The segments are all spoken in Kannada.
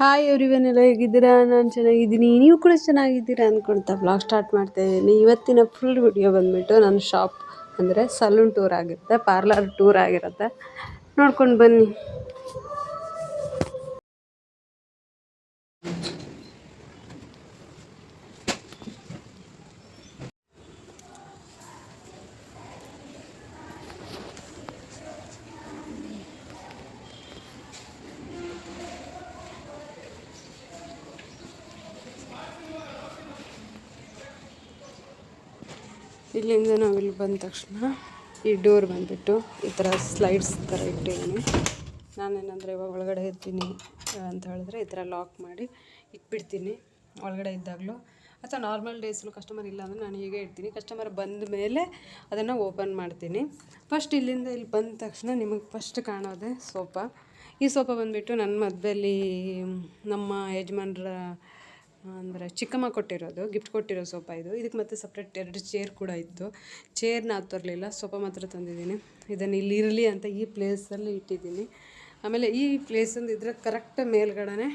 ಹಾಯ್ ಎವ್ರಿವನ್ನೆಲ್ಲ ಹೇಗಿದ್ದೀರಾ? ನಾನು ಚೆನ್ನಾಗಿದ್ದೀನಿ. ನೀವು ಕೂಡ ಚೆನ್ನಾಗಿದ್ದೀರಾ ಅಂದ್ಕೊಳ್ತಾ ಬ್ಲಾಗ್ ಸ್ಟಾರ್ಟ್ ಮಾಡ್ತಾ ಇದ್ದೀನಿ. ಇವತ್ತಿನ ಫುಲ್ ವಿಡಿಯೋ ಬಂದುಬಿಟ್ಟು ನನ್ನ ಶಾಪ್ ಅಂದರೆ ಸಲೂನ್ ಟೂರ್ ಆಗಿರುತ್ತೆ ಪಾರ್ಲರ್ ಟೂರ್ ಆಗಿರುತ್ತೆ. ನೋಡ್ಕೊಂಡು ಬನ್ನಿ. ಇಲ್ಲಿಂದ ನಾವು ಇಲ್ಲಿ ಬಂದ ತಕ್ಷಣ ಈ ಡೋರ್ ಬಂದುಬಿಟ್ಟು ಈ ಥರ ಸ್ಲೈಡ್ಸ್ ಥರ ಇಟ್ಟಿದ್ದೀನಿ. ನಾನೇನಂದರೆ ಇವಾಗ ಒಳಗಡೆ ಇರ್ತೀನಿ ಅಂತ ಹೇಳಿದ್ರೆ ಈ ಥರ ಲಾಕ್ ಮಾಡಿ ಇಟ್ಬಿಡ್ತೀನಿ ಒಳಗಡೆ ಇದ್ದಾಗಲೂ. ಅಥವಾ ನಾರ್ಮಲ್ ಡೇಸಲ್ಲೂ ಕಸ್ಟಮರ್ ಇಲ್ಲ ಅಂದರೆ ನಾನು ಹೀಗೆ ಇಡ್ತೀನಿ. ಕಸ್ಟಮರ್ ಬಂದ ಮೇಲೆ ಅದನ್ನು ಓಪನ್ ಮಾಡ್ತೀನಿ. ಫಸ್ಟ್ ಇಲ್ಲಿಂದ ಇಲ್ಲಿ ಬಂದ ತಕ್ಷಣ ನಿಮಗೆ ಫಸ್ಟ್ ಕಾಣೋದೆ ಸೋಫಾ. ಈ ಸೋಫಾ ಬಂದುಬಿಟ್ಟು ನನ್ನ ಮದುವೆಯಲ್ಲಿ ನಮ್ಮ ಯಜಮಾನ್ರ ಅಂದರೆ ಚಿಕ್ಕಮ್ಮ ಕೊಟ್ಟಿರೋದು ಗಿಫ್ಟ್ ಕೊಟ್ಟಿರೋ ಸೋಫಾ ಇದು. ಇದಕ್ಕೆ ಮತ್ತೆ ಸಪ್ರೇಟ್ ಎರಡು ಚೇರ್ ಕೂಡ ಇತ್ತು. ಚೇರ್ನ ಅದು ತರಲಿಲ್ಲ ಸೋಫಾ ಮಾತ್ರ ತಂದಿದ್ದೀನಿ. ಇದನ್ನು ಇಲ್ಲಿ ಇರಲಿ ಅಂತ ಈ ಪ್ಲೇಸಲ್ಲಿ ಇಟ್ಟಿದ್ದೀನಿ. ಆಮೇಲೆ ಈ ಪ್ಲೇಸಂದು ಇದ್ರೆ ಕರೆಕ್ಟ್ ಮೇಲ್ಗಡೆ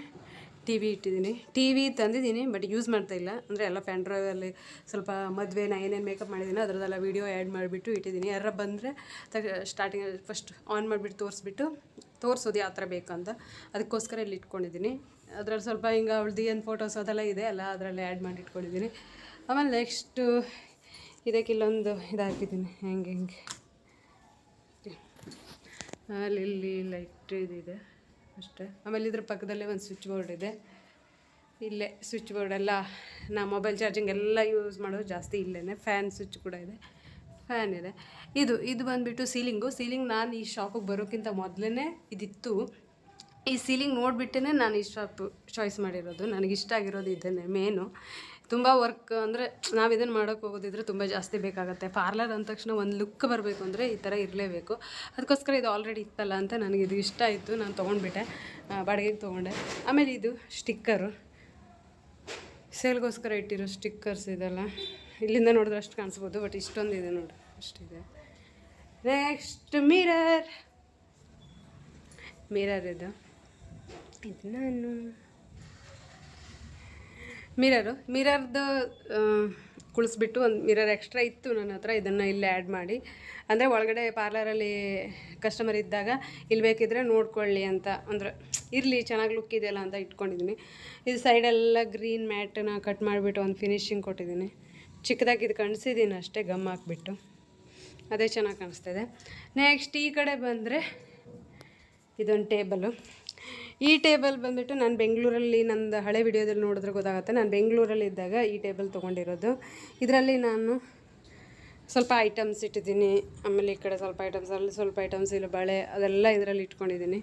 ಟಿ ವಿ ಇಟ್ಟಿದ್ದೀನಿ. ಟಿ ವಿ ತಂದಿದ್ದೀನಿ ಬಟ್ ಯೂಸ್ ಮಾಡ್ತಾ ಇಲ್ಲ. ಅಂದರೆ ಎಲ್ಲ ಡ್ರೈವಲ್ಲಿ ಸ್ವಲ್ಪ ಮದುವೆ ನಾ ಏನೇನು ಮೇಕಪ್ ಮಾಡಿದ್ದೀನಿ ಅದರದ್ದೆಲ್ಲ ವೀಡಿಯೋ ಆ್ಯಡ್ ಮಾಡಿಬಿಟ್ಟು ಇಟ್ಟಿದ್ದೀನಿ. ಯಾರ ಬಂದರೆ ತಗ ಸ್ಟಾರ್ಟಿಂಗ್ ಫಸ್ಟ್ ಆನ್ ಮಾಡಿಬಿಟ್ಟು ತೋರಿಸ್ಬಿಟ್ಟು, ತೋರಿಸೋದು ಯಾವ ಥರ ಬೇಕಂತ. ಅದಕ್ಕೋಸ್ಕರ ಇಲ್ಲಿ ಇಟ್ಕೊಂಡಿದ್ದೀನಿ. ಅದ್ರಲ್ಲಿ ಸ್ವಲ್ಪ ಹಿಂಗೆ ಅವಳದು ಏನು ಫೋಟೋಸ್ ಅದೆಲ್ಲ ಇದೆ ಅಲ್ಲ ಅದರಲ್ಲಿ ಆ್ಯಡ್ ಮಾಡಿ ಇಟ್ಕೊಂಡಿದ್ದೀನಿ ಆಮೇಲೆ ನೆಕ್ಸ್ಟು ಇದಕ್ಕೆ ಇಲ್ಲೊಂದು ಇದಾಕಿದ್ದೀನಿ ಹಾಕಿದ್ದೀನಿ ಹೆಂಗೆ? ಆಮೇಲೆ ಇಲ್ಲಿ ಲೈಟ್ ಇದಿದೆ ಅಷ್ಟೇ. ಆಮೇಲೆ ಇದ್ರ ಪಕ್ಕದಲ್ಲೇ ಒಂದು ಸ್ವಿಚ್ ಬೋರ್ಡ್ ಇದೆ. ಇಲ್ಲೇ ಸ್ವಿಚ್ ಬೋರ್ಡ್ ಎಲ್ಲ, ನಾ ಮೊಬೈಲ್ ಚಾರ್ಜಿಂಗ್ ಎಲ್ಲ ಯೂಸ್ ಮಾಡೋದು ಜಾಸ್ತಿ ಇಲ್ಲೇ ಫ್ಯಾನ್ ಸ್ವಿಚ್ ಕೂಡ ಇದೆ. ಫ್ಯಾನ್ ಇದೆ. ಇದು ಇದು ಬಂದುಬಿಟ್ಟು ಸೀಲಿಂಗು ಸೀಲಿಂಗ್ ನಾನು ಈ ಶಾಪಿಗೆ ಬರೋಕ್ಕಿಂತ ಮೊದಲೇ ಇದಿತ್ತು. ಈ ಸೀಲಿಂಗ್ ನೋಡಿಬಿಟ್ಟೇ ನಾನು ಈ ಶಾಪ್ ಚಾಯ್ಸ್ ಮಾಡಿರೋದು. ನನಗೆ ಇಷ್ಟ ಆಗಿರೋದು ಇದನ್ನೇ ಮೇನು ತುಂಬ ವರ್ಕ್ ಅಂದರೆ ನಾವು ಇದನ್ನು ಮಾಡೋಕೆ ಹೋಗೋದಿದ್ರೆ ತುಂಬ ಜಾಸ್ತಿ ಬೇಕಾಗುತ್ತೆ. ಪಾರ್ಲರ್ ಅಂದ ತಕ್ಷಣ ಒಂದು ಲುಕ್ ಬರಬೇಕು ಅಂದರೆ ಈ ಥರ ಇರಲೇಬೇಕು. ಅದಕ್ಕೋಸ್ಕರ ಇದು ಆಲ್ರೆಡಿ ಇತ್ತಲ್ಲ ಅಂತ ನನಗೆ ಇದು ಇಷ್ಟ ಆಯಿತು. ನಾನು ತೊಗೊಂಡ್ಬಿಟ್ಟೆ. ಬಾಡಿಗೆಗೆ ತೊಗೊಂಡೆ. ಆಮೇಲೆ ಇದು ಸ್ಟಿಕ್ಕರು ಸೇಲ್ಗೋಸ್ಕರ ಇಟ್ಟಿರೋ ಸ್ಟಿಕ್ಕರ್ಸ್ ಇದೆಲ್ಲ. ಇಲ್ಲಿಂದ ನೋಡಿದ್ರೆ ಅಷ್ಟು ಕಾಣಿಸ್ಬೋದು ಬಟ್ ಇಷ್ಟೊಂದು ಇದೆ ನೋಡಿ. ಅಷ್ಟಿದೆ. ನೆಕ್ಸ್ಟ್ ಮಿರರ್ ಮಿರರ್ ಇದು. ಇದು ನಾನು. ಮಿರರು ಮಿರರ್ದು ಕುಳಿಸ್ಬಿಟ್ಟು ಒಂದು ಮಿರರ್ ಎಕ್ಸ್ಟ್ರಾ ಇತ್ತು ನನ್ನ ಹತ್ರ, ಇದನ್ನು ಇಲ್ಲಿ ಆ್ಯಡ್ ಮಾಡಿ. ಅಂದರೆ ಒಳಗಡೆ ಪಾರ್ಲರಲ್ಲಿ ಕಸ್ಟಮರ್ ಇದ್ದಾಗ ಇಲ್ಲಿ ಬೇಕಿದ್ರೆ ನೋಡ್ಕೊಳ್ಳಿ ಅಂತ, ಅಂದರೆ ಇರಲಿ, ಚೆನ್ನಾಗಿ ಲುಕ್ ಇದೆಯಲ್ಲ ಅಂತ ಇಟ್ಕೊಂಡಿದ್ದೀನಿ ಇದು ಸೈಡೆಲ್ಲ ಗ್ರೀನ್ ಮ್ಯಾಟನ್ನು ಕಟ್ ಮಾಡಿಬಿಟ್ಟು ಒಂದು ಫಿನಿಶಿಂಗ್ ಕೊಟ್ಟಿದ್ದೀನಿ ಚಿಕ್ಕದಾಗಿ ಇದು ಕಾಣಿಸಿದ್ದೀನಿ ಅಷ್ಟೇ ಗಮ್ ಹಾಕ್ಬಿಟ್ಟು. ಅದೇ ಚೆನ್ನಾಗಿ ಕಾಣಿಸ್ತಿದೆ. ನೆಕ್ಸ್ಟ್ ಈ ಕಡೆ ಬಂದರೆ ಇದೊಂದು ಟೇಬಲು ಈ ಟೇಬಲ್ ಬಂದುಬಿಟ್ಟು ನಾನು ಬೆಂಗಳೂರಲ್ಲಿ ನಂದು ಹಳೆ ವಿಡಿಯೋದಲ್ಲಿ ನೋಡಿದ್ರೆ ಗೊತ್ತಾಗುತ್ತೆ. ನಾನು ಬೆಂಗಳೂರಲ್ಲಿ ಇದ್ದಾಗ ಈ ಟೇಬಲ್ ತೊಗೊಂಡಿರೋದು. ಇದರಲ್ಲಿ ನಾನು ಸ್ವಲ್ಪ ಐಟಮ್ಸ್ ಇಟ್ಟಿದ್ದೀನಿ. ಆಮೇಲೆ ಈ ಕಡೆ ಸ್ವಲ್ಪ ಐಟಮ್ಸ್ ಅಲ್ಲಿ ಸ್ವಲ್ಪ ಐಟಮ್ಸ್ ಇಲ್ಲ ಬಳೆ ಅದೆಲ್ಲ ಇದರಲ್ಲಿ ಇಟ್ಕೊಂಡಿದ್ದೀನಿ.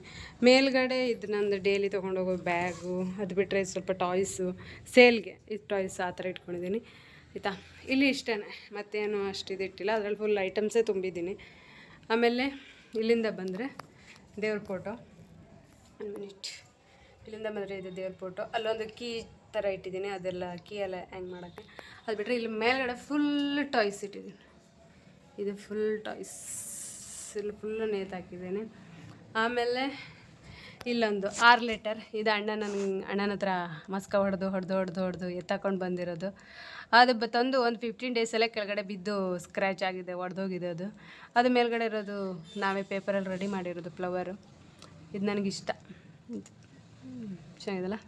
ಮೇಲ್ಗಡೆ ಇದು ನಂದು ಡೈಲಿ ತೊಗೊಂಡೋಗೋ ಬ್ಯಾಗು ಅದು ಬಿಟ್ಟರೆ ಸ್ವಲ್ಪ ಟಾಯ್ಸು ಸೇಲ್ಗೆ ಇದು ಟಾಯ್ಸ್ ಆ ಥರ ಇಟ್ಕೊಂಡಿದ್ದೀನಿ. ಆಯಿತಾ? ಇಲ್ಲಿ ಇಷ್ಟೇ ಮತ್ತೇನು ಅಷ್ಟು ಇದಿಟ್ಟಿಲ್ಲ ಅದರಲ್ಲಿ ಫುಲ್ ಐಟಮ್ಸೇ ತುಂಬಿದ್ದೀನಿ. ಆಮೇಲೆ ಇಲ್ಲಿಂದ ಬಂದರೆ ದೇವ್ರ ಫೋಟೋ ಒಂದು ಮಿನಿಟ್. ಇಲ್ಲಿಂದ ಬಂದರೆ ಇದು ದೇವ್ರ ಫೋಟೋ ಅಲ್ಲೊಂದು ಕೀ ಥರ ಇಟ್ಟಿದ್ದೀನಿ, ಅದೆಲ್ಲ ಕೀ ಎಲ್ಲ ಹ್ಯಾಂಗ್ ಮಾಡೋಕ್ಕೆ. ಅದು ಬಿಟ್ಟರೆ ಇಲ್ಲಿ ಮೇಲ್ಗಡೆ ಫುಲ್ ಟಾಯ್ಸ್ ಇಟ್ಟಿದ್ದೀನಿ. ಇದು ಫುಲ್ ಟಾಯ್ಸ್ ಇಲ್ಲಿ ಫುಲ್ಲು ನೇತಾಕಿದ್ದೀನಿ ಆಮೇಲೆ ಇಲ್ಲೊಂದು ಆರು ಲೀಟರ್ ಇದು ಅಣ್ಣ ನನ್ನ ಅಣ್ಣನ ಹತ್ರ ಮಸ್ಕ ಹೊಡೆದು ಹೊಡೆದು ಹೊಡೆದು ಹೊಡೆದು ಎತ್ತಾಕೊಂಡು ಬಂದಿರೋದು. ಅದು ಬ, ತಂದು ಒಂದು ಫಿಫ್ಟೀನ್ ಡೇಸಲ್ಲೇ ಕೆಳಗಡೆ ಬಿದ್ದು ಸ್ಕ್ರ್ಯಾಚ್ ಆಗಿದೆ, ಒಡೆದೋಗಿದೆ ಅದು. ಅದು ಮೇಲ್ಗಡೆ ಇರೋದು ನಾವೇ ಪೇಪರಲ್ಲಿ ರೆಡಿ ಮಾಡಿರೋದು ಫ್ಲವರು ಇದು ನನಗಿಷ್ಟ. ಚೆನ್ನಾಗಿದಲ್ಲ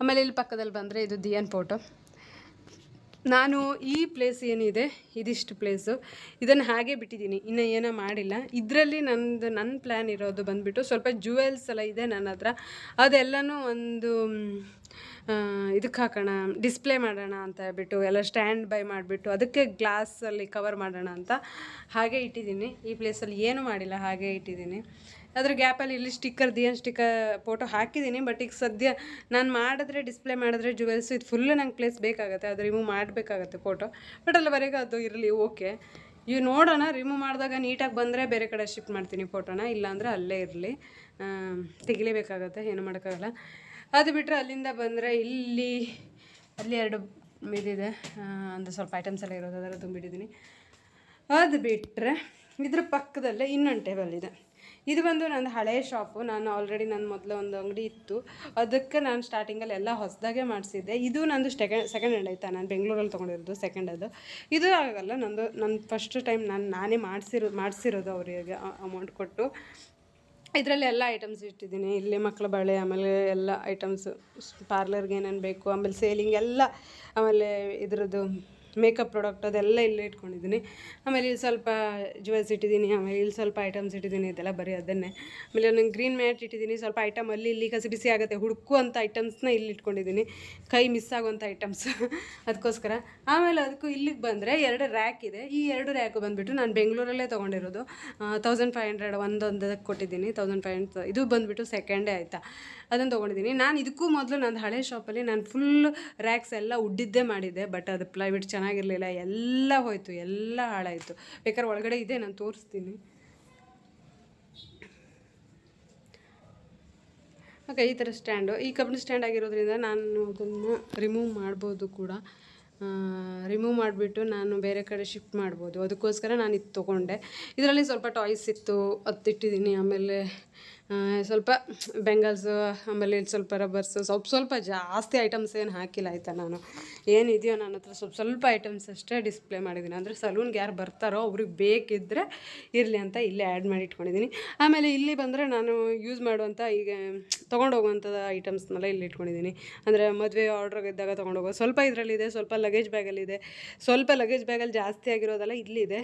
ಆಮೇಲೆ ಇಲ್ಲಿ ಪಕ್ಕದಲ್ಲಿ ಬಂದರೆ ಇದು ದಿಯನ್ ಫೋಟೋ ನಾನು ಈ ಪ್ಲೇಸ್ ಏನಿದೆ, ಇದಿಷ್ಟು ಪ್ಲೇಸು ಇದನ್ನು ಹಾಗೆ ಬಿಟ್ಟಿದ್ದೀನಿ. ಇನ್ನು ಏನೋ ಮಾಡಿಲ್ಲ. ಇದರಲ್ಲಿ ನಂದು ನನ್ನ ಪ್ಲ್ಯಾನ್ ಇರೋದು ಬಂದುಬಿಟ್ಟು ಸ್ವಲ್ಪ ಜುವೆಲ್ಸ್ ಎಲ್ಲ ಇದೆ ನನ್ನ ಹತ್ರ. ಅದೆಲ್ಲನೂ ಒಂದು ಇದಕ್ಕೆ ಹಾಕೋಣ ಡಿಸ್ಪ್ಲೇ ಮಾಡೋಣ ಅಂತ ಹೇಳ್ಬಿಟ್ಟು, ಎಲ್ಲ ಸ್ಟ್ಯಾಂಡ್ ಬೈ ಮಾಡಿಬಿಟ್ಟು, ಅದಕ್ಕೆ ಗ್ಲಾಸಲ್ಲಿ ಕವರ್ ಮಾಡೋಣ ಅಂತ ಹಾಗೆ ಇಟ್ಟಿದ್ದೀನಿ. ಈ ಪ್ಲೇಸಲ್ಲಿ ಏನೂ ಮಾಡಿಲ್ಲ, ಹಾಗೆ ಇಟ್ಟಿದ್ದೀನಿ. ಅದ್ರ ಗ್ಯಾಪಲ್ಲಿ ಇಲ್ಲಿ ಸ್ಟಿಕ್ಕರ್ ದಿಯನ್ ಸ್ಟಿಕ್ಕರ್ ಫೋಟೋ ಹಾಕಿದ್ದೀನಿ ಬಟ್ ಈಗ ಸದ್ಯ ನಾನು ಮಾಡಿದ್ರೆ ಡಿಸ್ಪ್ಲೇ ಮಾಡಿದ್ರೆ ಜುವೆಲ್ಸ್ ಇದು ಫುಲ್ ನಂಗೆ ಪ್ಲೇಸ್ ಬೇಕಾಗುತ್ತೆ, ಅದು ರಿಮೂವ್ ಮಾಡಬೇಕಾಗತ್ತೆ ಫೋಟೋ ಬಟ್ ಅಲ್ಲಿವರೆಗೆ ಅದು ಇರಲಿ ಓಕೆ ಇವು ನೋಡೋಣ ರಿಮೂವ್ ಮಾಡಿದಾಗ ನೀಟಾಗಿ ಬಂದರೆ ಬೇರೆ ಕಡೆ ಶಿಫ್ಟ್ ಮಾಡ್ತೀನಿ ಫೋಟೋನ ಇಲ್ಲಾಂದರೆ ಅಲ್ಲೇ ಇರಲಿ. ತೆಗಿಲೇಬೇಕಾಗತ್ತೆ, ಏನು ಮಾಡೋಕ್ಕಾಗಲ್ಲ. ಅದು ಬಿಟ್ಟರೆ ಅಲ್ಲಿಂದ ಬಂದರೆ ಇಲ್ಲಿ, ಅಲ್ಲಿ ಎರಡು ಇದಿದೆ. ಅಂದರೆ ಸ್ವಲ್ಪ ಐಟಮ್ಸ್ ಎಲ್ಲ ಇರೋದು ಅದರ ತುಂಬಿಟ್ಟಿದ್ದೀನಿ ಅದು ಬಿಟ್ಟರೆ ಇದ್ರ ಪಕ್ಕದಲ್ಲೇ ಇನ್ನೊಂದು ಟೇಬಲ್ ಇದೆ. ಇದು ಬಂದು ನನ್ನ ಹಳೆಯ ಶಾಪು. ನಾನು ಆಲ್ರೆಡಿ ನನ್ನ ಮೊದಲು ಒಂದು ಅಂಗಡಿ ಇತ್ತು. ಅದಕ್ಕೆ ನಾನು ಸ್ಟಾರ್ಟಿಂಗಲ್ಲಿ ಎಲ್ಲ ಹೊಸದಾಗೆ ಮಾಡಿಸಿದ್ದೆ. ಇದು ನಂದು ಸೆಕೆಂಡ್ ಸೆಕೆಂಡ್ ಹ್ಯಾಂಡ್ ಆಯಿತಾ ನಾನು ಬೆಂಗಳೂರಲ್ಲಿ ತೊಗೊಂಡಿರೋದು ಸೆಕೆಂಡ್ ಅದು ಇದು ಆಗಲ್ಲ, ನಂದು ನನ್ನ ಫಸ್ಟ್ ಟೈಮ್ ನಾನು, ನಾನೇ ಮಾಡಿಸಿರೋ, ಮಾಡಿಸಿರೋದು ಅವರಿಗೆ ಅಮೌಂಟ್ ಕೊಟ್ಟು. ಇದರಲ್ಲಿ ಎಲ್ಲ ಐಟಮ್ಸ್ ಇಟ್ಟಿದ್ದೀನಿ. ಇಲ್ಲಿ ಮಕ್ಕಳ ಬಳೆ, ಆಮೇಲೆ ಎಲ್ಲ ಐಟಮ್ಸು ಪಾರ್ಲರ್ಗೆ ಏನೇನು ಬೇಕು, ಆಮೇಲೆ ಸೇಲಿಂಗ್ ಎಲ್ಲ, ಆಮೇಲೆ ಇದ್ರದ್ದು ಮೇಕಪ್ ಪ್ರಾಡಕ್ಟ್ ಅದೆಲ್ಲ ಇಲ್ಲೇ ಇಟ್ಕೊಂಡಿದ್ದೀನಿ. ಆಮೇಲೆ ಇಲ್ಲಿ ಸ್ವಲ್ಪ ಜ್ಯುವೆಲ್ಸ್ ಇಟ್ಟಿದ್ದೀನಿ, ಆಮೇಲೆ ಇಲ್ಲಿ ಸ್ವಲ್ಪ ಐಟಮ್ಸ್ ಇಟ್ಟಿದ್ದೀನಿ, ಇದೆಲ್ಲ ಬರೀ ಅದನ್ನೇ. ಆಮೇಲೆ ನಾನು ಗ್ರೀನ್ ಮ್ಯಾಟ್ ಇಟ್ಟಿದ್ದೀನಿ, ಸ್ವಲ್ಪ ಐಟಮ್ ಅಲ್ಲಿ ಇಲ್ಲಿ ಕಸಿ ಬಿಸಿ ಆಗುತ್ತೆ, ಹುಡುಕುವಂಥ ಐಟಮ್ಸ್ನ ಇಲ್ಲಿ ಇಟ್ಕೊಂಡಿದ್ದೀನಿ. ಕೈ ಮಿಸ್ ಆಗುವಂಥ ಐಟಮ್ಸ್ ಅದಕ್ಕೋಸ್ಕರ. ಆಮೇಲೆ ಅದಕ್ಕೂ ಇಲ್ಲಿಗೆ ಬಂದರೆ ಎರಡು ರ್ಯಾಕ್ ಇದೆ. ಈ ಎರಡು ರ್ಯಾಕು ಬಂದುಬಿಟ್ಟು ನಾನು ಬೆಂಗಳೂರಲ್ಲೇ ತೊಗೊಂಡಿರೋದು. ತೌಸಂಡ್ ಫೈವ್ ಹಂಡ್ರೆಡ್ ಒಂದೊಂದಕ್ಕೆ ಕೊಟ್ಟಿದ್ದೀನಿ. ತೌಸಂಡ್ ಫೈವ್ ಹಂಡ್ರೆಡ್ ಇದು ಬಂದುಬಿಟ್ಟು ಸೆಕೆಂಡೇ ಆಯಿತಾ. ಅದನ್ನು ತೊಗೊಂಡಿದ್ದೀನಿ. ನಾನು ಇದಕ್ಕೂ ಮೊದಲು ನನ್ನ ಹಳೆ ಶಾಪಲ್ಲಿ ನಾನು ಫುಲ್ ರ್ಯಾಕ್ಸ್ ಎಲ್ಲ ಉಡ್ಡಿದ್ದೇ ಮಾಡಿದ್ದೆ ಬಟ್ ಅದು ಪ್ಲೈವುಡ್ ಚೆನ್ನಾಗಿರಲಿಲ್ಲ, ಎಲ್ಲ ಹೋಯಿತು, ಎಲ್ಲ ಹಾಳಾಯಿತು. ಬೇಕಾದ್ರೆ ಒಳಗಡೆ ಇದೆ, ನಾನು ತೋರಿಸ್ತೀನಿ. ಓಕೆ ಈ ಥರ ಸ್ಟ್ಯಾಂಡು ಈ ಕಬ್ಬಿಣ ಸ್ಟ್ಯಾಂಡ್ ಆಗಿರೋದ್ರಿಂದ ನಾನು ಅದನ್ನು ರಿಮೂವ್ ಮಾಡ್ಬೋದು ಕೂಡ. ರಿಮೂವ್ ಮಾಡಿಬಿಟ್ಟು ನಾನು ಬೇರೆ ಕಡೆ ಶಿಫ್ಟ್ ಮಾಡ್ಬೋದು. ಅದಕ್ಕೋಸ್ಕರ ನಾನು ಇದು ತೊಗೊಂಡೆ. ಇದರಲ್ಲಿ ಸ್ವಲ್ಪ ಟಾಯ್ಸ್ ಇತ್ತು, ಅದು ಇಟ್ಟಿದ್ದೀನಿ. ಆಮೇಲೆ ಸ್ವಲ್ಪ ಬೆಂಗಲ್ಸು ಆಮೇಲೆ ಇಲ್ಲಿ ಸ್ವಲ್ಪ ರಬ್ಬರ್ಸು ಸ್ವಲ್ಪ ಸ್ವಲ್ಪ ಜಾಸ್ತಿ ಐಟಮ್ಸ್ ಏನು ಹಾಕಿಲ್ಲ ಆಯಿತಾ ನಾನು. ಏನಿದೆಯೋ ನನ್ನ ಹತ್ರ ಸ್ವಲ್ಪ ಸ್ವಲ್ಪ ಐಟಮ್ಸ್ ಅಷ್ಟೇ ಡಿಸ್ಪ್ಲೇ ಮಾಡಿದ್ದೀನಿ ಅಂದರೆ ಸಲೂನ್ಗೆ ಯಾರು ಬರ್ತಾರೋ ಅವ್ರಿಗೆ ಬೇಕಿದ್ದರೆ ಇರಲಿ ಅಂತ ಇಲ್ಲೇ ಆ್ಯಡ್ ಮಾಡಿ ಇಟ್ಕೊಂಡಿದ್ದೀನಿ ಆಮೇಲೆ ಇಲ್ಲಿ ಬಂದರೆ ನಾನು ಯೂಸ್ ಮಾಡುವಂಥ ಈಗ ತೊಗೊಂಡು ಹೋಗುವಂಥ ಐಟಮ್ಸ್ನೆಲ್ಲ ಇಲ್ಲಿ ಇಟ್ಕೊಂಡಿದ್ದೀನಿ ಅಂದರೆ ಮದುವೆ ಆರ್ಡ್ರ್ ಇದ್ದಾಗ ತೊಗೊಂಡು ಹೋಗೋ ಸ್ವಲ್ಪ ಇದರಲ್ಲಿದೆ, ಸ್ವಲ್ಪ ಲಗೇಜ್ ಬ್ಯಾಗಲ್ಲಿದೆ ಸ್ವಲ್ಪ ಲಗೇಜ್ ಬ್ಯಾಗಲ್ಲಿ ಜಾಸ್ತಿ ಆಗಿರೋದೆಲ್ಲ ಇಲ್ಲಿದೆ.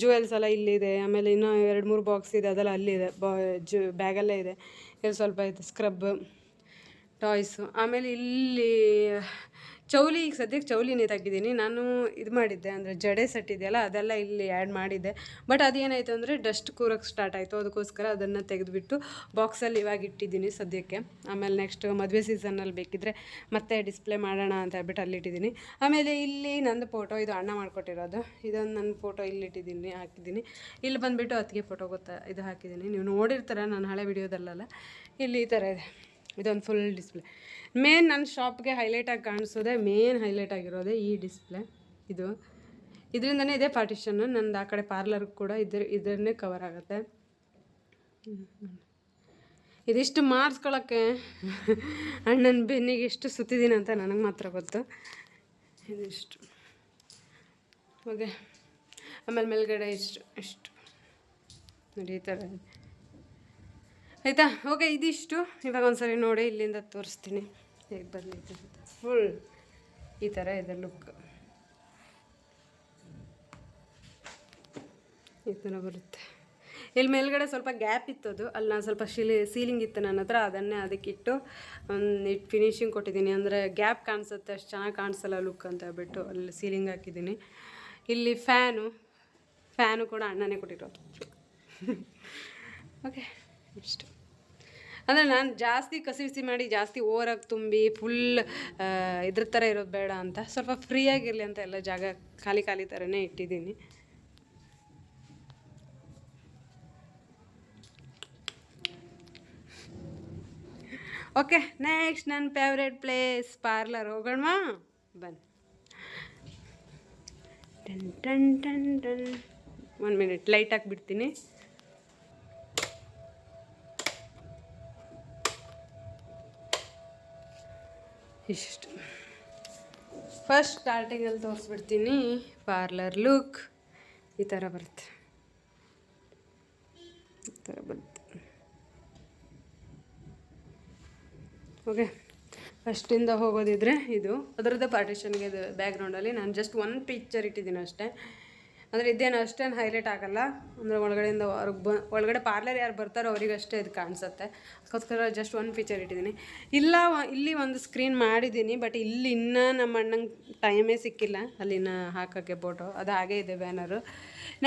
ಜುವೆಲ್ಸ್ ಎಲ್ಲ ಇಲ್ಲಿದೆ. ಆಮೇಲೆ ಇನ್ನೂ ಎರಡು ಮೂರು ಬಾಕ್ಸ್ ಇದೆ, ಅದೆಲ್ಲ ಅಲ್ಲಿದೆ. ಬಾ ಜು ಬ್ಯಾಗಲ್ಲೇ ಇದೆ. ಇಲ್ಲಿ ಸ್ವಲ್ಪ ಇದೆ ಸ್ಕ್ರಬ್ ಟಾಯ್ಸು ಆಮೇಲೆ ಇಲ್ಲಿ ಚೌಲಿ ಈಗ ಸದ್ಯಕ್ಕೆ ಚೌಲಿನೇ ತೆಗಿದ್ದೀನಿ ನಾನು ಇದು ಮಾಡಿದ್ದೆ ಅಂದರೆ ಜಡೆ ಸೆಟ್ ಇದೆಯಲ್ಲ, ಅದೆಲ್ಲ ಇಲ್ಲಿ ಆ್ಯಡ್ ಮಾಡಿದ್ದೆ. ಬಟ್ ಅದೇನಾಯಿತು ಅಂದರೆ ಡಸ್ಟ್ ಕೂರಕ್ಕೆ ಸ್ಟಾರ್ಟ್ ಆಯಿತು. ಅದಕ್ಕೋಸ್ಕರ ಅದನ್ನು ತೆಗೆದುಬಿಟ್ಟು ಬಾಕ್ಸಲ್ಲಿ ಇವಾಗ ಇಟ್ಟಿದ್ದೀನಿ ಸದ್ಯಕ್ಕೆ. ಆಮೇಲೆ ನೆಕ್ಸ್ಟ್ ಮದುವೆ ಸೀಸನಲ್ಲಿ ಬೇಕಿದ್ದರೆ ಮತ್ತೆ ಡಿಸ್ಪ್ಲೇ ಮಾಡೋಣ ಅಂತ ಹೇಳ್ಬಿಟ್ಟು ಅಲ್ಲಿಟ್ಟಿದ್ದೀನಿ ಆಮೇಲೆ ಇಲ್ಲಿ ನಂದು ಫೋಟೋ ಇದು ಅಣ್ಣ ಮಾಡಿಕೊಟ್ಟಿರೋದು. ಇದೊಂದು ನನ್ನ ಫೋಟೋ ಇಲ್ಲಿ ಇಟ್ಟಿದ್ದೀನಿ, ಹಾಕಿದ್ದೀನಿ. ಇಲ್ಲಿ ಬಂದುಬಿಟ್ಟು ಅತ್ತಿಗೆ ಫೋಟೋ ಗೊತ್ತಾ, ಇದು ಹಾಕಿದ್ದೀನಿ. ನೀವು ನೋಡಿರ್ತಾರೆ, ನಾನು ಹಳೆ ವಿಡಿಯೋದಲ್ಲೆಲ್ಲ ಇಲ್ಲಿ ಈ ಥರ ಇದೆ. ಇದೊಂದು ಫುಲ್ ಡಿಸ್ಪ್ಲೇ ಮೇನ್ ನನ್ನ ಶಾಪ್ಗೆ ಹೈಲೈಟಾಗಿ ಕಾಣಿಸೋದೆ ಮೇನ್ ಹೈಲೈಟ್ ಆಗಿರೋದೇ ಈ ಡಿಸ್ಪ್ಲೇ ಇದು. ಇದರಿಂದನೇ ಇದೆ ಪಾರ್ಟಿಷನ್ನು ನಂದು ಆ ಕಡೆ ಪಾರ್ಲರ್ ಕೂಡ ಇದ್ರ ಇದನ್ನೇ ಕವರ್ ಆಗುತ್ತೆ. ಇದಿಷ್ಟು ಮಾಡಿಸ್ಕೊಳಕ್ಕೆ ಅಣ್ಣನ ಬೆನ್ನಿಗೆ ಎಷ್ಟು ಸುತ್ತಿದ್ದೀನಿ ಅಂತ ನನಗೆ ಮಾತ್ರ ಗೊತ್ತು. ಇದಿಷ್ಟು. ಓಕೆ ಆಮೇಲೆ ಮೇಲ್ಗಡೆ ಇಷ್ಟು ಇಷ್ಟು. ನೋಡಿ. ಆಯಿತಾ? ಓಕೆ, ಇದಿಷ್ಟು. ಇವಾಗ ಒಂದ್ಸರಿ ನೋಡಿ, ಇಲ್ಲಿಂದ ತೋರಿಸ್ತೀನಿ. ಹೇಗೆ ಬಂದಿದೆ ಫುಲ್ ಈ ಥರ ಇದೆ ಲುಕ್ ಈ ಥರ ಬರುತ್ತೆ. ಇಲ್ಲಿ ಮೇಲ್ಗಡೆ ಸ್ವಲ್ಪ ಗ್ಯಾಪ್ ಇತ್ತು ಅದು ಅಲ್ಲಿ ನಾನು ಸ್ವಲ್ಪ ಶಿಲಿ ಸೀಲಿಂಗ್ ಇತ್ತು ನನ್ನ ಹತ್ರ, ಅದನ್ನೇ ಅದಕ್ಕಿಟ್ಟು ಒಂದು ಇಟ್ಟು ಫಿನಿಶಿಂಗ್ ಕೊಟ್ಟಿದ್ದೀನಿ. ಅಂದರೆ ಗ್ಯಾಪ್ ಕಾಣಿಸುತ್ತೆ, ಅಷ್ಟು ಚೆನ್ನಾಗಿ ಕಾಣಿಸಲ್ಲ ಲುಕ್ ಅಂತ ಹೇಳ್ಬಿಟ್ಟು ಅಲ್ಲಿ ಸೀಲಿಂಗ್ ಹಾಕಿದ್ದೀನಿ. ಇಲ್ಲಿ ಫ್ಯಾನು ಫ್ಯಾನು ಕೂಡ ಅಣ್ಣನೇ ಕೊಟ್ಟಿರೋದು. ಓಕೆ ಇಷ್ಟು. ಅಂದರೆ ನಾನು ಜಾಸ್ತಿ ಕಸಿ ಬಿಸಿ ಮಾಡಿ ಜಾಸ್ತಿ ಓವರಾಗಿ ತುಂಬಿ ಫುಲ್ ಇದ್ರ ಥರ ಇರೋದು ಬೇಡ ಅಂತ. ಸ್ವಲ್ಪ ಫ್ರೀಯಾಗಿರಲಿ ಅಂತ ಎಲ್ಲ ಜಾಗ ಖಾಲಿ ಖಾಲಿ ಥರನೇ ಇಟ್ಟಿದ್ದೀನಿ. ಓಕೆ ನೆಕ್ಸ್ಟ್ ನನ್ನ ಫೇವ್ರೆಟ್ ಪ್ಲೇಸ್ ಪಾರ್ಲರ್ ಹೋಗೋಣವಾ? ಬನ್ನಿ. ಟನ್ ಟನ್ ಟನ್ ಟನ್ ಒನ್ ಮಿನಿಟ್ ಲೈಟ್ ಹಾಕ್ಬಿಡ್ತೀನಿ. ಇಷ್ಟು. ಫಸ್ಟ್ ಸ್ಟಾರ್ಟಿಂಗಲ್ಲಿ ತೋರಿಸ್ಬಿಡ್ತೀನಿ. ಪಾರ್ಲರ್ ಲುಕ್ ಈ ಥರ ಬರುತ್ತೆ. ಈ ಥರ ಬರುತ್ತೆ. ಓಕೆ ಫಸ್ಟಿಂದ ಹೋಗೋದಿದ್ರೆ ಇದು. ಅದರದ್ದೇ ಪಾರ್ಟಿಷನ್ಗೆ ಇದು ಬ್ಯಾಕ್ಗ್ರೌಂಡಲ್ಲಿ ನಾನು ಜಸ್ಟ್ ಒಂದು ಪಿಕ್ಚರ್ ಇಟ್ಟಿದ್ದೀನಿ ಅಷ್ಟೇ. ಅಂದರೆ ಇದೇನು ಅಷ್ಟೇನು ಹೈಲೈಟ್ ಆಗಲ್ಲ. ಅಂದರೆ ಒಳಗಡೆಯಿಂದ ಹೊರಗೆ ಬ, ಒಳಗಡೆ ಪಾರ್ಲರ್ ಯಾರು ಬರ್ತಾರೋ ಅವರಿಗಷ್ಟೇ ಇದು ಕಾಣಿಸುತ್ತೆ. ಅದಕ್ಕೋಸ್ಕರ ಜಸ್ಟ್ ಒಂದು ಫೀಚರ್ ಇಟ್ಟಿದ್ದೀನಿ. ಇಲ್ಲ ಇಲ್ಲಿ ಒಂದು ಸ್ಕ್ರೀನ್ ಮಾಡಿದ್ದೀನಿ ಬಟ್ ಇಲ್ಲಿ ಇನ್ನೂ ನಮ್ಮ ಅಣ್ಣಂಗೆ ಟೈಮೇ ಸಿಕ್ಕಿಲ್ಲ. ಅಲ್ಲಿನ ಹಾಕೋಕ್ಕೆ ಫೋಟೋ ಅದು ಹಾಗೇ ಇದೆ ಬ್ಯಾನರು